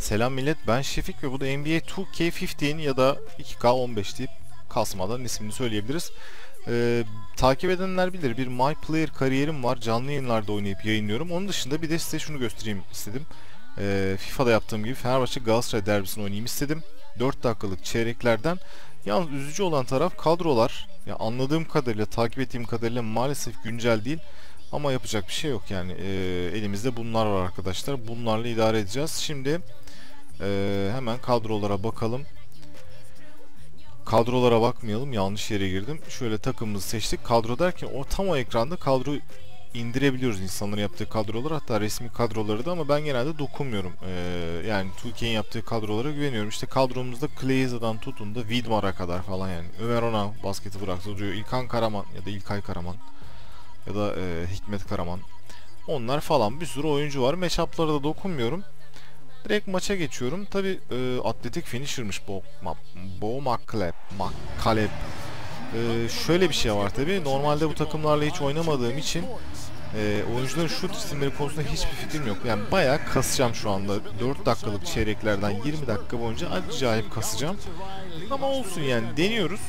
Selam millet ben Şefik ve bu da NBA 2K15 ya da 2K15 deyip kasmadan ismini söyleyebiliriz. Ee, takip edenler bilir bir My Player kariyerim var canlı yayınlarda oynayıp yayınlıyorum. Onun dışında bir de size şunu göstereyim istedim. Ee, FIFA'da yaptığım gibi Fenerbahçe Galatasaray derbisini oynayayım istedim. 4 dakikalık çeyreklerden. Yalnız üzücü olan taraf kadrolar. Ya anladığım kadarıyla, takip ettiğim kadarıyla maalesef güncel değil. Ama yapacak bir şey yok yani. Ee, elimizde bunlar var arkadaşlar. Bunlarla idare edeceğiz. Şimdi ee, hemen kadrolara bakalım. Kadrolara bakmayalım. Yanlış yere girdim. Şöyle takımımızı seçtik. Kadro derken o tam o ekranda kadro indirebiliyoruz insanların yaptığı kadrolar hatta resmi kadroları da ama ben genelde dokunmuyorum. Ee, yani Türkiye'nin yaptığı kadrolara güveniyorum. İşte kadromuzda Kleyza'dan tutun da Widmar'a kadar falan yani. Ömer Ona basketi bıraktı duruyor. İlkan Karaman ya da İlkay Karaman ya da e, Hikmet Karaman. Onlar falan bir sürü oyuncu var. Matchup'lara da dokunmuyorum. Direkt maça geçiyorum. Tabi e, atletik finisher'mış Bo, Ma, Bo McCaleb. McCaleb. E, şöyle bir şey var tabi. Normalde bu takımlarla hiç oynamadığım için e, oyuncuların şut isimleri konusunda hiçbir fikrim yok. Yani bayağı kasacağım şu anda. 4 dakikalık çeyreklerden 20 dakika boyunca acayip kasacağım. Ama olsun yani deniyoruz.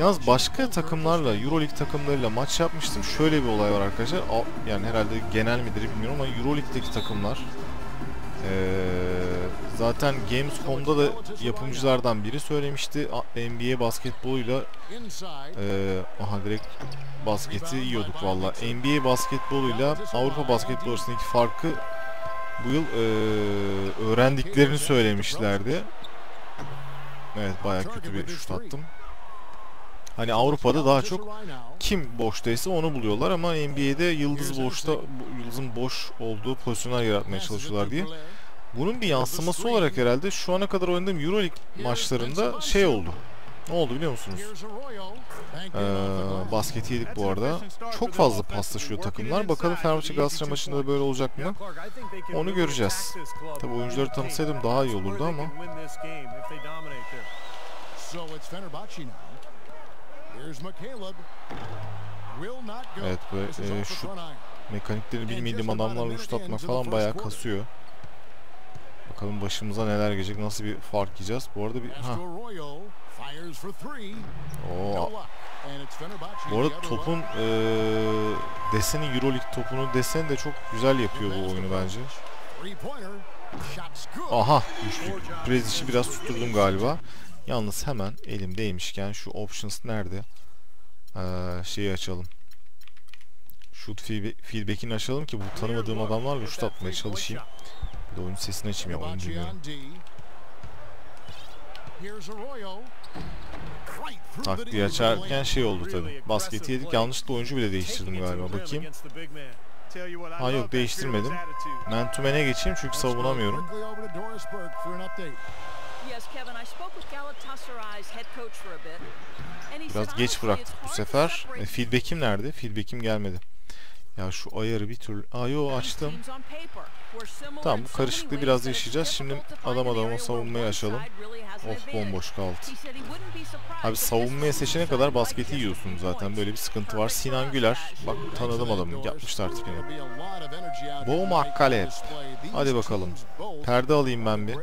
Yalnız başka takımlarla, Euroleague takımlarıyla maç yapmıştım. Şöyle bir olay var arkadaşlar. Yani herhalde genel midir bilmiyorum ama Euroleague'deki takımlar zaten Gamescom'da da yapımcılardan biri söylemişti. NBA basketboluyla e, aha direkt basketi yiyorduk valla. NBA basketboluyla Avrupa basketbolu arasındaki farkı bu yıl e, öğrendiklerini söylemişlerdi. Evet baya kötü bir şut attım. Hani Avrupa'da daha çok kim boştaysa onu buluyorlar ama NBA'de yıldız boşta yıldızın boş olduğu pozisyonlar yaratmaya çalışıyorlar diye. Bunun bir yansıması olarak herhalde şu ana kadar oynadığım EuroLeague maçlarında şey oldu. Ne oldu biliyor musunuz? Ee, basketi yedik bu arada. Çok fazla paslaşıyor takımlar. Bakalım Fenerbahçe Galatasaray maçında da böyle olacak mı? Onu göreceğiz. Tabi oyuncuları tanısaydım daha iyi olurdu ama. Evet böyle e, şu mekanikleri bilmediğim adamlarla şut atmak falan bayağı kasıyor. Bakalım başımıza neler gelecek, nasıl bir fark yiyeceğiz. Bu arada bir ha. Oo. Bu arada topun e, deseni Euroleague topunu deseni de çok güzel yapıyor bu oyunu bence. Aha, üçlük. Prezic'i biraz tutturdum galiba. Yalnız hemen elimdeymişken şu options nerede? Ee, şeyi açalım. Shoot feedback'ini açalım ki bu tanımadığım adamlarla şut atmaya çalışayım. Bir oyun sesini açayım ya oyun dinliyorum. Taktiği açarken şey oldu tabi. Basketi yedik yanlışlıkla oyuncu bile değiştirdim galiba. Bakayım. Ha yok değiştirmedim. Man to man'e geçeyim çünkü savunamıyorum. Biraz geç bıraktık bu sefer. E, feedback'im nerede? Feedback'im gelmedi. Ya şu ayarı bir türlü... Aa yo açtım. Tamam bu karışıklığı biraz yaşayacağız. Şimdi adam adama savunmayı açalım. Of bomboş kaldı. Abi savunmaya seçene kadar basketi yiyorsunuz zaten. Böyle bir sıkıntı var. Sinan Güler. Bak tanıdım adamı. Yapmışlar tipini. Bo Makkale. Hadi bakalım. Perde alayım ben bir.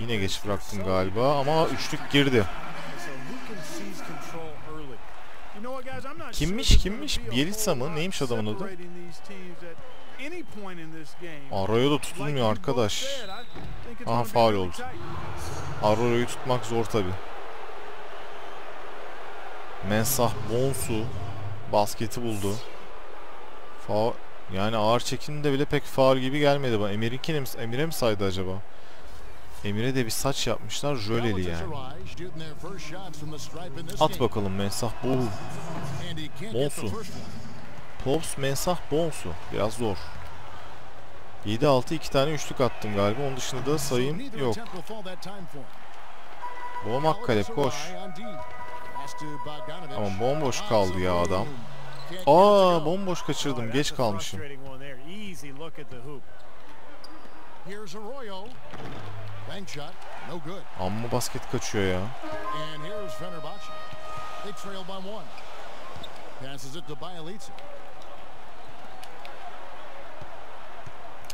Yine geç bıraktım galiba ama üçlük girdi. Kimmiş kimmiş? Bielitsa mı? Neymiş adamın adı? Arroyo da tutulmuyor arkadaş. Aha faal oldu. Arroyo'yu tutmak zor tabi. Mensah Bonsu basketi buldu. Faal yani ağır çekimde bile pek faal gibi gelmedi bana. Emir'inkini mi, Emir'e mi saydı acaba? Emir'e de bir saç yapmışlar jöleli yani. At bakalım Mensah Boğu. Bonsu. Pops Mensah Bonsu. Biraz zor. 7-6 iki tane üçlük attım galiba. Onun dışında da sayım yok. Boğmak kale koş. Ama bomboş kaldı ya adam. Aa bomboş kaçırdım. Geç kalmışım. Amma basket kaçıyor ya.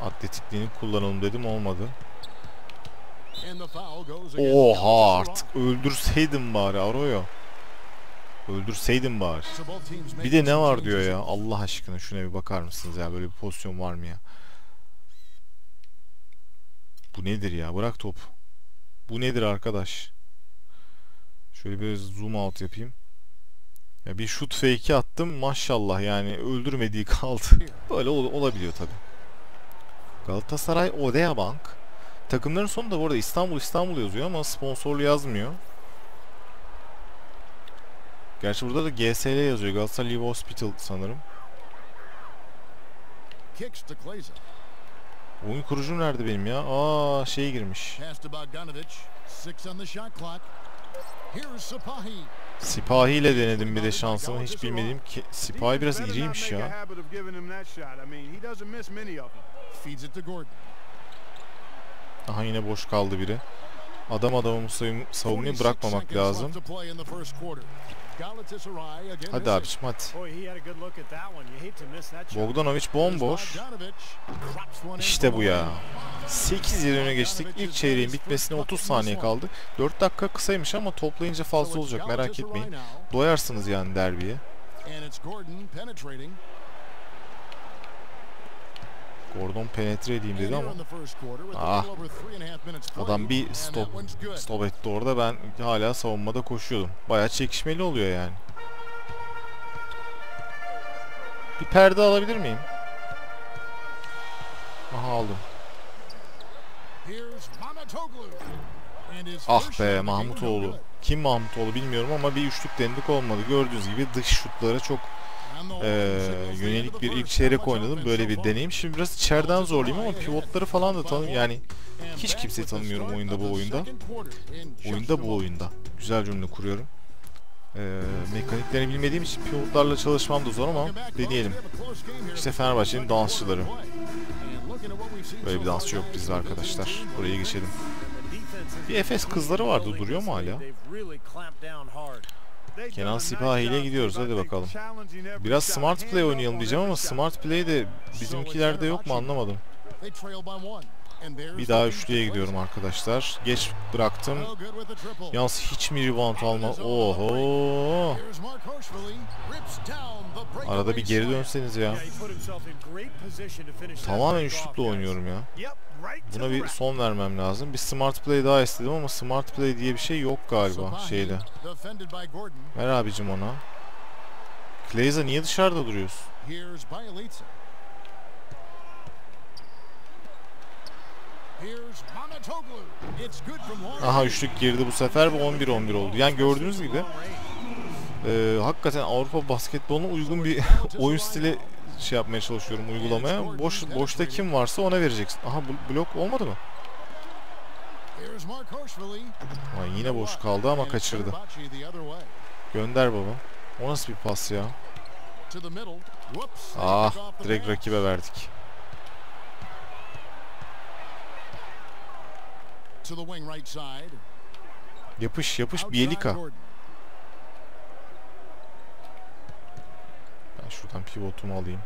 Atletikliğini kullanalım dedim olmadı. And the foul goes against Oha Galatasaray. artık öldürseydin bari Arroyo. Öldürseydin bari. So both teams Bir de ne var diyor ya. Allah aşkına şuna bir bakar mısınız ya? Böyle bir pozisyon var mı ya? Bu nedir ya? Bırak top. Bu nedir arkadaş? Şöyle bir zoom out yapayım. Ya bir shoot fake'i attım maşallah yani öldürmediği kaldı. Böyle ol- olabiliyor tabi. Galatasaray Odea Bank. Takımların sonunda bu arada İstanbul İstanbul yazıyor ama sponsorlu yazmıyor. Gerçi burada da GSL yazıyor. Galatasaray Live Hospital sanırım. Oyun kurucum nerede benim ya? Aa şey girmiş. Sipahi ile denedim bir de şansımı. Hiç bilmediğim ki Sipahi biraz iriymiş ya. Aha yine boş kaldı biri. Adam adamı savunmayı 46 bırakmamak lazım. Hadi abiciğim hadi. Bogdanovic bomboş. İşte bu ya. away. 8 yıl öne geçtik. İlk çeyreğin bitmesine 30 saniye kaldı. 4 dakika kısaymış ama toplayınca fazla olacak merak etmeyin. Doyarsınız yani derbiye. And it's Gordon penetrating. Gordon penetre edeyim dedi ama Ah. adam bir stop stop etti orada. Ben hala savunmada koşuyordum. Bayağı çekişmeli oluyor yani. Bir perde alabilir miyim? Aha aldım. Ah be Mahmutoğlu. Kim Mahmutoğlu bilmiyorum ama bir üçlük denedik olmadı. Gördüğünüz gibi dış şutlara çok End yönelik bir ilk çeyrek oynadım. Böyle bir deneyim. Şimdi biraz içeriden zorlayayım ama pivotları falan da tanım yani hiç kimseyi tanımıyorum oyunda bu oyunda. Oyunda bu oyunda. Güzel cümle kuruyorum. Eee mekaniklerini bilmediğim için pivotlarla çalışmam da zor ama deneyelim. İşte Fenerbahçe'nin dansçıları. Böyle bir dansçı yok bizde arkadaşlar. Buraya geçelim. Bir Efes kızları vardı, duruyor mu hala? Kenan Sipahi ile gidiyoruz hadi bakalım. Biraz smart play oynayalım diyeceğim ama smart play de bizimkilerde yok mu anlamadım. Bir daha üçlüye gidiyorum arkadaşlar. Geç bıraktım. Yalnız hiç mi rebound alma? Oho! Arada bir geri dönseniz ya. Tamamen üçlükle oynuyorum ya. Buna bir son vermem lazım. Bir smart play daha istedim ama smart play diye bir şey yok galiba şeyde. Ver abicim ona. Kleyza niye dışarıda duruyorsun? Here's Bielitsa. Here's Mamatoğlu. It's good from long Aha üçlük girdi bu sefer ve 11-11 oldu. Yani gördüğünüz gibi e, hakikaten Avrupa basketboluna uygun bir oyun stili şey yapmaya çalışıyorum uygulamaya. Boş boşta kim varsa ona vereceksin. Aha bu blok olmadı mı? Ay, yine boş kaldı ama kaçırdı. Gönder baba. O nasıl bir pas ya? Ah direkt rakibe verdik. To the wing right side. Yapış yapış Bielika. Ben şuradan pivotumu alayım.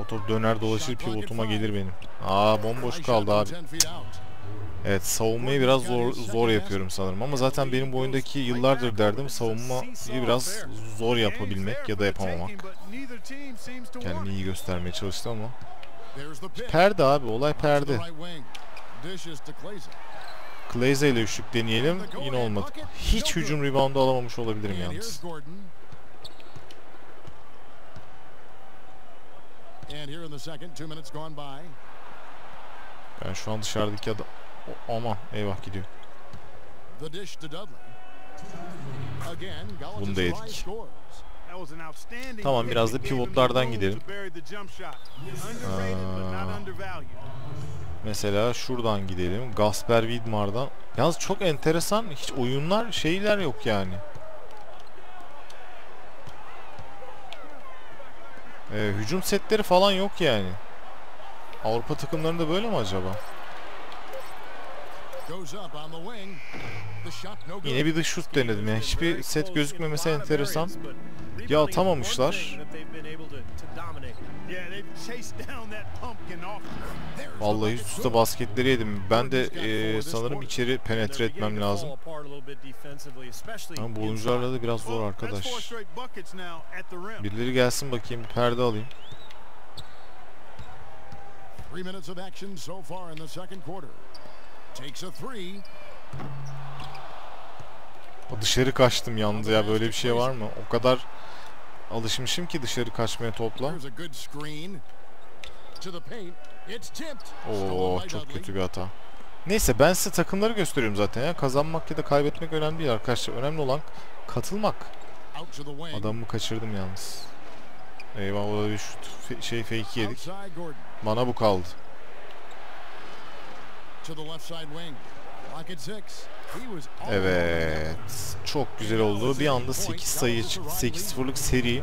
O top döner dolaşır pivotuma gelir benim. Aa bomboş kaldı abi. from 10 feet out. Evet savunmayı biraz zor zor yapıyorum sanırım ama zaten benim bu oyundaki yıllardır derdim savunmayı biraz zor yapabilmek ya da yapamamak. Kendimi iyi göstermeye çalıştım ama. Perde abi olay perde. Glaze ile üçlük deneyelim yine olmadı. Hiç hücum reboundu alamamış olabilirim yalnız. Gordon. And here in the second, two minutes gone by. Ben şu an dışarıdaki adam... Aman eyvah gidiyor. Bunu da yedik. Tamam, biraz da pivotlardan gidelim. Mesela şuradan gidelim. Gasper Widmar'dan. Yalnız çok enteresan hiç oyunlar şeyler yok yani. Ee, hücum setleri falan yok yani. Avrupa takımlarında böyle mi acaba? Yine bir dış şut denedim ya. Hiçbir set gözükmemesi enteresan. Ya atamamışlar. Vallahi üst üste basketleri yedim. Ben de e, sanırım içeri penetre etmem lazım. Ama bu oyuncularla da biraz zor arkadaş. Birileri gelsin bakayım bir perde alayım. Dışarı kaçtım yalnız ya böyle bir şey var mı? O kadar alışmışım ki dışarı kaçmaya topla. Oo çok kötü bir hata. Neyse ben size takımları gösteriyorum zaten ya. Kazanmak ya da kaybetmek önemli değil arkadaşlar. Önemli olan katılmak. Adamımı kaçırdım yalnız. Eyvah o da bir şut şey fake yedik. Bana bu kaldı. Evet. Çok güzel oldu. Bir anda 8 sayı çıktı. 8-0'lık seri.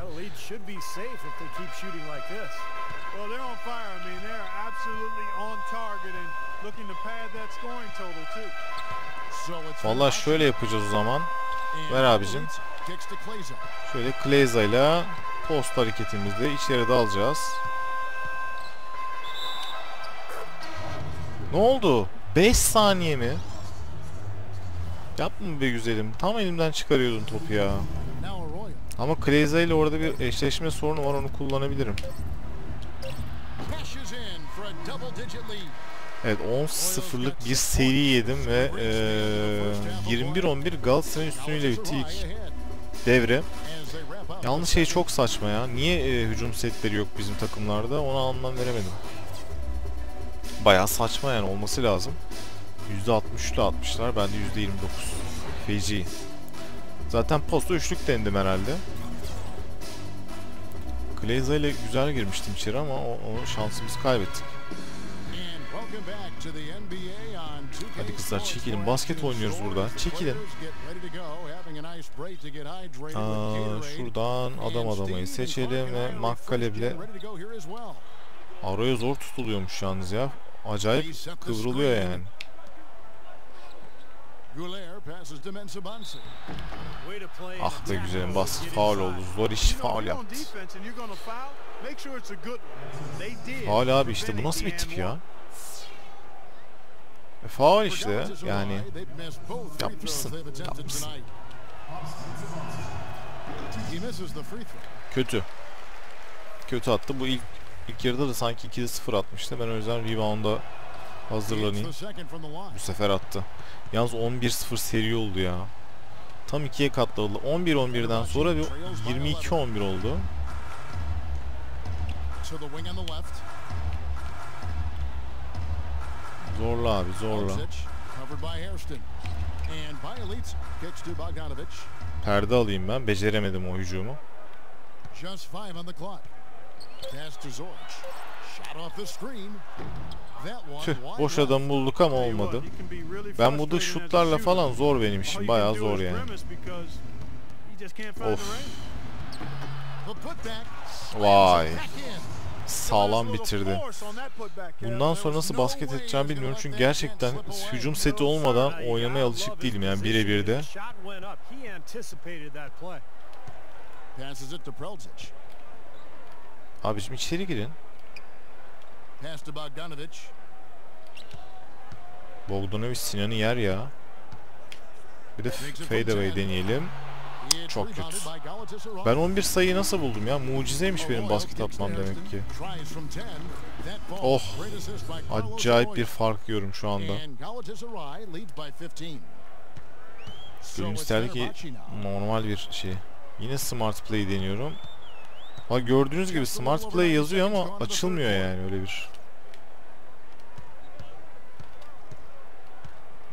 Well, they're on fire. I mean, they're absolutely on target and looking to pad that scoring total too. So it's Vallahi şöyle yapacağız o zaman. Ver abicim. Şöyle Kleza ile post hareketimizde içeri dalacağız. Ne oldu? 5 saniye mi? Yapma be güzelim. Tam elimden çıkarıyordun topu ya. Ama Kleza ile orada bir eşleşme sorunu var onu kullanabilirim. Evet 10-0'lık bir seri yedim ve eee 21-11 Galatasaray'ın üstünlüğüyle bitti ilk devre. Yalnız şey çok saçma ya. Niye e, hücum setleri yok bizim takımlarda? Ona anlam veremedim. Bayağı saçma yani olması lazım. %63 ile atmışlar. Ben de %29. Feci. Zaten posta üçlük dendim herhalde. Kleza ile güzel girmiştim içeri ama o, o şansımızı kaybettik. Hadi kızlar, çekilin. Basket oynuyoruz burada. Çekilin. Aa, şuradan adam adamayı seçelim ve and I are Makkale refreshed bile and ready to go here as well. araya zor tutuluyormuş yalnız ya. Acayip kıvrılıyor yani. Ah be güzelim get faul oldu. Zor iş faul yaptı. Faul abi işte bu nasıl bir tip ya? E, faul işte yani. Yapmışsın, yapmışsın. Kötü. Kötü attı. Bu ilk ilk yarıda da sanki 2'de 0 atmıştı. Ben o yüzden rebound'a hazırlanayım. Bu sefer attı. Yalnız 11-0 seri oldu ya. Tam ikiye katladı. 11-11'den sonra bir 22-11 oldu. Zorla abi zorla. Perde alayım ben. Beceremedim o hücumu. Just five on the clock. Pass to Zorc. Shot off the screen. That one Tüh boş adam bulduk ama olmadı. Ben bu a şutlarla falan zor benim işim. Bayağı zor yani. Of. Vay. Sağlam bitirdi. Bundan sonra nasıl basket edeceğimi bilmiyorum çünkü gerçekten hücum seti olmadan oynamaya alışık değilim yani birebir de. Abicim içeri girin. Bogdanovic Sinan'ı yer ya. Bir de fadeaway deneyelim. Çok kötü. Ben 11 sayıyı nasıl buldum ya? Mucizeymiş benim basket atmam demek ki. Tries from 10. That falls. Oh, Acayip bir fark yiyorum şu anda. And Galatasaray leads by 15. So Gönül ki normal bir şey. Yine smart play deniyorum. Ha gördüğünüz gibi smart play yazıyor ama açılmıyor yani öyle bir. Here's McCaleb and foul.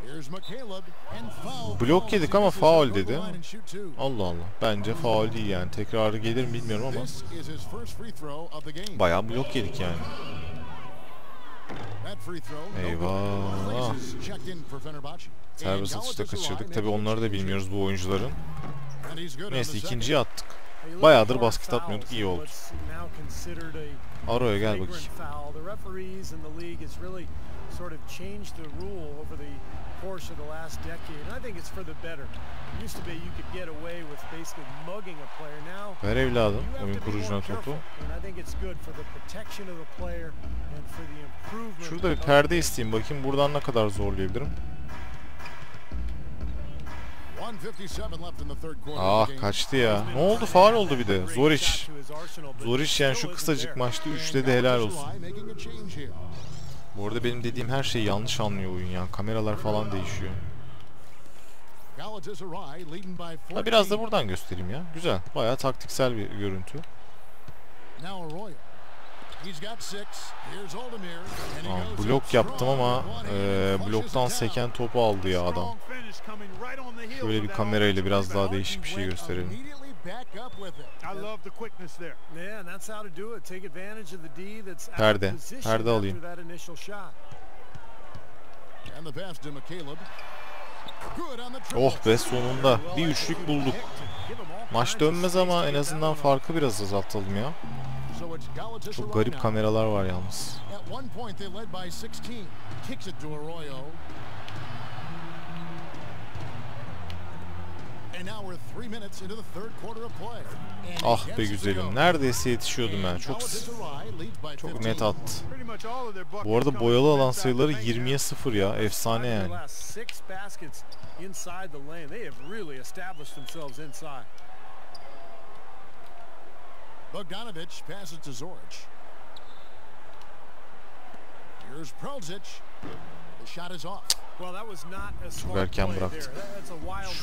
Blok yedik ama faul dedi. Allah Allah. Bence faul değil yani. Tekrarı gelir mi bilmiyorum ama bayağı blok yedik yani. Eyvah. Serbest atışta kaçırdık. Tabi onları da 2-2. bilmiyoruz bu oyuncuların. Neyse ikinciyi attık. Bayağıdır basket atmıyorduk. iyi oldu. Aro'ya gel bakayım. Course of the last decade. And I think it's for the better. It used to be you could get away with basically mugging a player. Now Ver evladım you have oyun to be kurucuna topu. careful. And I think it's good for the protection of the player and for the improvement. Şurada bir perde isteyeyim bakayım buradan ne kadar zorlayabilirim. 157 left in the third quarter. Ah kaçtı ya. Ne oldu faal oldu bir de. Zoric. Zoric yani şu kısacık maçta And üçledi helal olsun. Bu arada benim dediğim her şeyi yanlış anlıyor oyun ya. Kameralar falan değişiyor. Galatasaray leading by 14. Ha, biraz da buradan göstereyim ya. Güzel. Bayağı taktiksel bir görüntü. Goes blok yaptım ama flushes bloktan seken topu aldı ya adam. Şöyle bir kamerayla biraz daha değişik bir şey gösterelim. İmmediately back up with it. I love the quickness there. Yeah, and that's how to do it. Take advantage of the D that's out Perde. of position Perde alayım. after that initial shot. And the pass to McCaleb. Good on the triple. Oh be sonunda bir üçlük bulduk. Maç dönmez ama en azından farkı biraz azaltalım ya. Çok garip kameralar var yalnız. Ah be güzelim. Neredeyse yetişiyordum ben. Çok çok 15. net attı. Bu arada boyalı alan sayıları the paint 20'ye 0 ya. Efsane yani. Bogdanovic passes to Zorich. Here's Prelzic. The shot is off. Well, that was not a smart erken play bıraktı.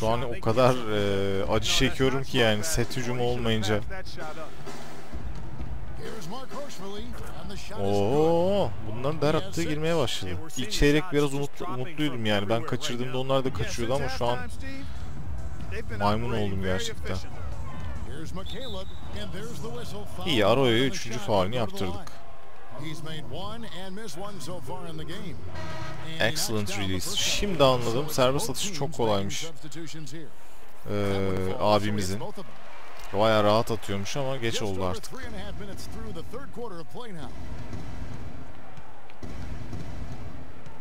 Şu an o kadar eee, acı çekiyorum ki yani set hücumu olmayınca. Oo, bunların da her attığı girmeye başladı. İlk çeyrek biraz umutlu, umutluydum yani. Ben kaçırdığımda onlar da kaçıyordu ama şu an maymun oldum gerçekten. İyi the 3. shot. faulünü Go to the yaptırdık. Excellent release. Şimdi anladım. Serbest atışı çok kolaymış. it's abimizin. Bayağı rahat atıyormuş ama geç oldu artık.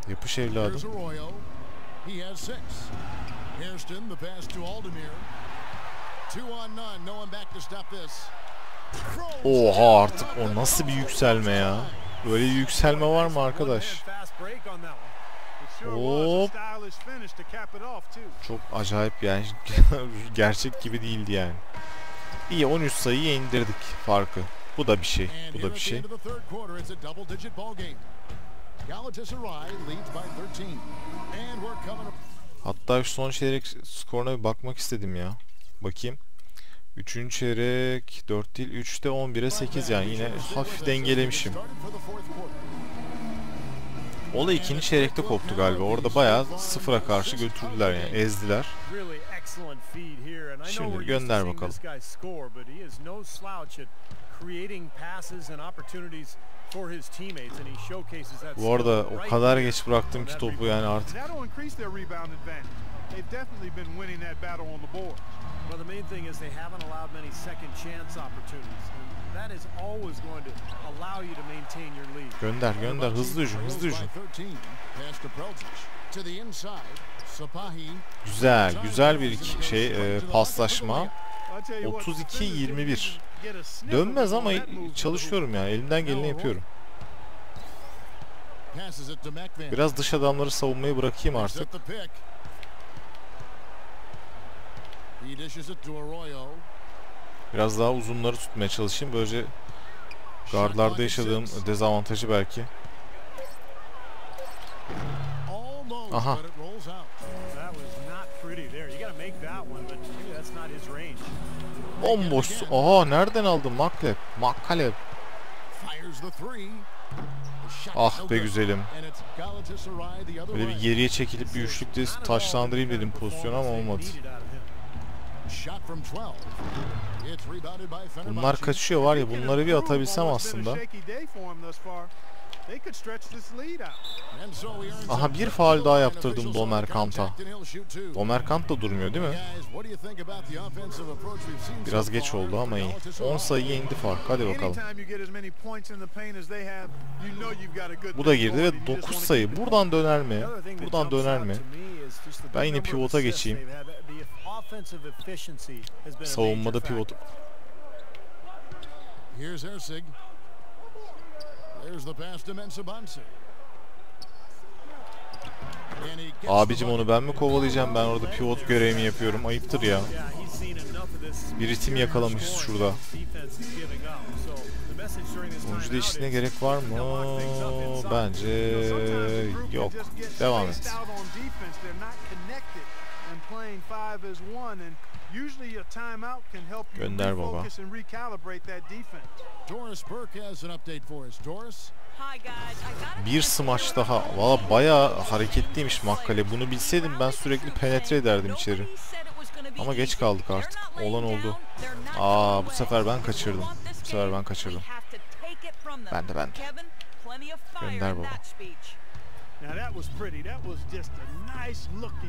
Yapış evladım. Hairston, the pass to Aldemir. Two on none. No one back to stop this. Oha artık o nasıl bir yükselme ya. Böyle bir yükselme var mı arkadaş? Hop. Çok acayip yani. Gerçek gibi değildi yani. İyi 13 sayıyı indirdik farkı. Bu da bir şey. Bu da bir şey. end of the third quarter, it's a double-digit ball game. Galatasaray leads by 13. And we're coming Hatta şu son çeyrek skoruna bir bakmak istedim ya. Bakayım. Üçüncü çeyrek 4 değil 3'te 11'e 8 yani yine hafif dengelemişim. Olay ikinci çeyrekte koptu galiba. Orada bayağı sıfıra karşı götürdüler yani ezdiler. Şimdi gönder bakalım. Bu arada o kadar geç bıraktım ki topu yani artık. Well, the main thing is they haven't allowed many second chance opportunities. And that is always going to allow you to maintain your lead. Gönder gönder hızlı hücum hızlı hücum. Güzel güzel bir şey e, paslaşma. I'll tell you what, 32-21. get a sniff Dönmez ama çalışıyorum yani elimden geleni yapıyorum. Biraz dış adamları savunmayı bırakayım artık. Set the pick. He dishes it to Arroyo. Biraz daha uzunları tutmaya çalışayım. Böylece gardlarda yaşadığım dezavantajı belki. Aha. but it rolls out. That was not pretty there. You got to make that one, but maybe that's not his range. Bomboş. Aha nereden aldın Maklep? Shot Ah be güzelim. Böyle bir geriye çekilip bir üçlükte taşlandırayım dedim pozisyonu ama olmadı. Bunlar Fenerbahçe. kaçıyor var ya bunları bir atabilsem aslında. they could stretch this lead out. And so he earns Aha bir faul daha yaptırdım officials on Domer the Kant'a. contact and he'll shoot two. Domer Kant da durmuyor değil mi? Biraz geç oldu ama iyi. Galatasaray? 10 sayıya indi fark. Hadi bakalım. Bu da girdi ve and you just 9 wanna sayı. Buradan döner mi? Buradan döner mi? Ben yine pivota geçeyim. They've had. The offensive efficiency has been a Savunmada pivot. Here's Ersig. There's the pass to the Abicim onu ben mi kovalayacağım? Ben orada pivot görevimi yapıyorum. Ayıptır ya. Yeah, he's seen enough of this Bir ritim yakalamışız scoring şurada. defense is up. So the message during this Oyuncu timeout değişikliğine is gerek var mı? Bence yok. Devam et. Gönder baba. Doris Burke has an update for us. Doris? Bir smaç daha. Valla bayağı hareketliymiş Makkale. Bunu bilseydim ben sürekli penetre ederdim içeri. Ama geç kaldık artık. Olan oldu. Aa bu sefer ben kaçırdım. Bu sefer ben kaçırdım. Ben de ben de. Gönder baba.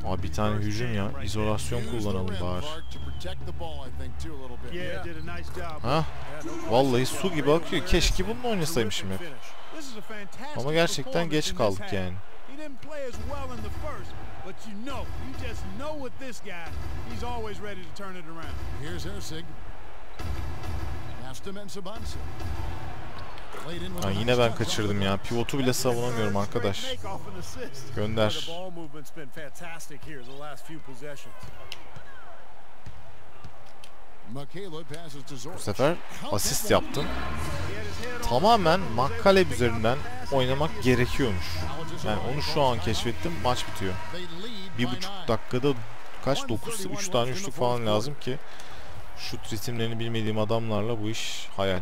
Abi bir tane hücum ya. İzolasyon kullanalım bari. Ha? Vallahi su gibi akıyor. Keşke bununla oynasaymışım hep. Ama gerçekten geç kaldık yani. But you know, you just know with this guy, he's always ready to turn it around. Here's Ersig. Pass to Mensah-Bonsu. Ha, yine ben kaçırdım ya. Pivotu bile savunamıyorum arkadaş. Gönder. Bu sefer asist yaptım. Tamamen out üzerinden oynamak gerekiyormuş. Yani onu şu an keşfettim. Maç bitiyor. Bir buçuk dakikada kaç? 9 3 tane üçlük falan lazım ki şut ritimlerini bilmediğim adamlarla bu iş hayal.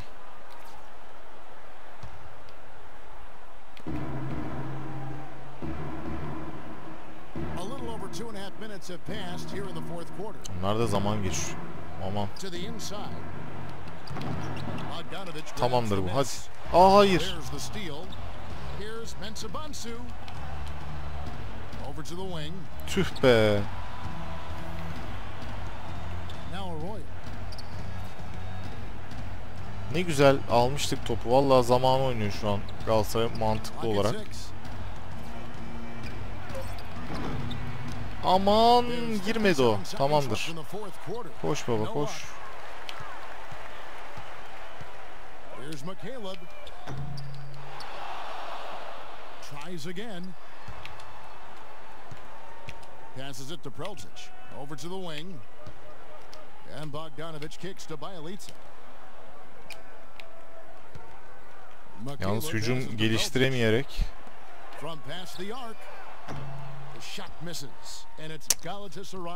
A little over two and a half minutes have passed here in the fourth quarter. Onlar da zaman geçiyor. Aman. Tamamdır bu. Hadi. Aa hayır. Tüh be. Ne güzel almıştık topu. Vallahi zaman oynuyor şu an Galatasaray mantıklı olarak. Aman girmedi o. 57 seconds Tamamdır. Koş baba koş. Tries again. Passes it to Preltic. Over to the wing. And Bogdanovic kicks to Bialica. Yalnız hücum geliştiremeyerek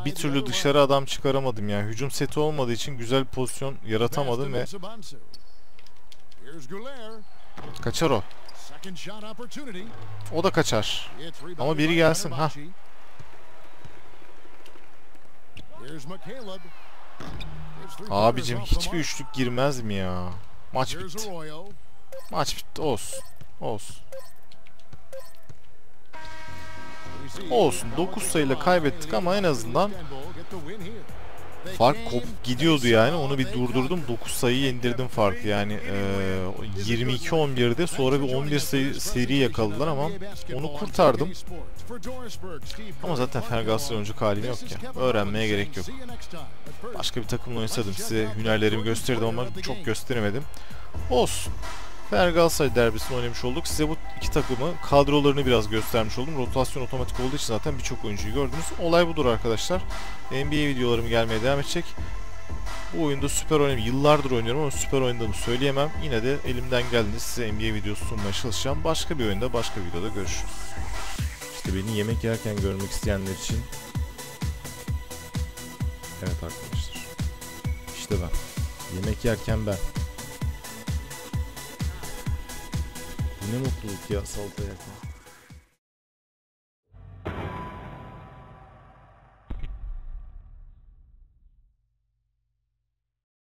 Bir türlü dışarı adam çıkaramadım ya. Hücum seti olmadığı için güzel pozisyon yaratamadım ve kaçar o. O da kaçar. Ama biri gelsin, ha. Abicim hiçbir üçlük girmez mi ya? Maç bitti. Maç bitti. Olsun. Olsun. Olsun, dokuz sayıyla kaybettik ama en azından Fark kop gidiyordu yani. Onu bir durdurdum. 9 sayıyı indirdim farkı. Yani eee 22-11'de sonra bir 11 sayı seri yakaladılar ama onu kurtardım. Ama zaten Galatasaray oyuncu halim yok ya. Öğrenmeye gerek yok. Başka bir takımla oynasaydım size hünerlerimi gösterdim ama çok gösteremedim. Olsun. Fener Galatasaray derbisini oynamış olduk. Size bu iki takımı kadrolarını biraz göstermiş oldum. Rotasyon otomatik olduğu için zaten birçok oyuncuyu gördünüz. Olay budur arkadaşlar. NBA videolarım gelmeye devam edecek. Bu oyunda süper oynayayım. Yıllardır oynuyorum ama süper oynadığımı söyleyemem. Yine de elimden geldiğinde size NBA videosu sunmaya çalışacağım. Başka bir oyunda, başka bir videoda görüşürüz. İşte beni yemek yerken görmek isteyenler için Evet arkadaşlar. İşte ben. Yemek yerken ben. Bu ne mutluluk ya salata yerken.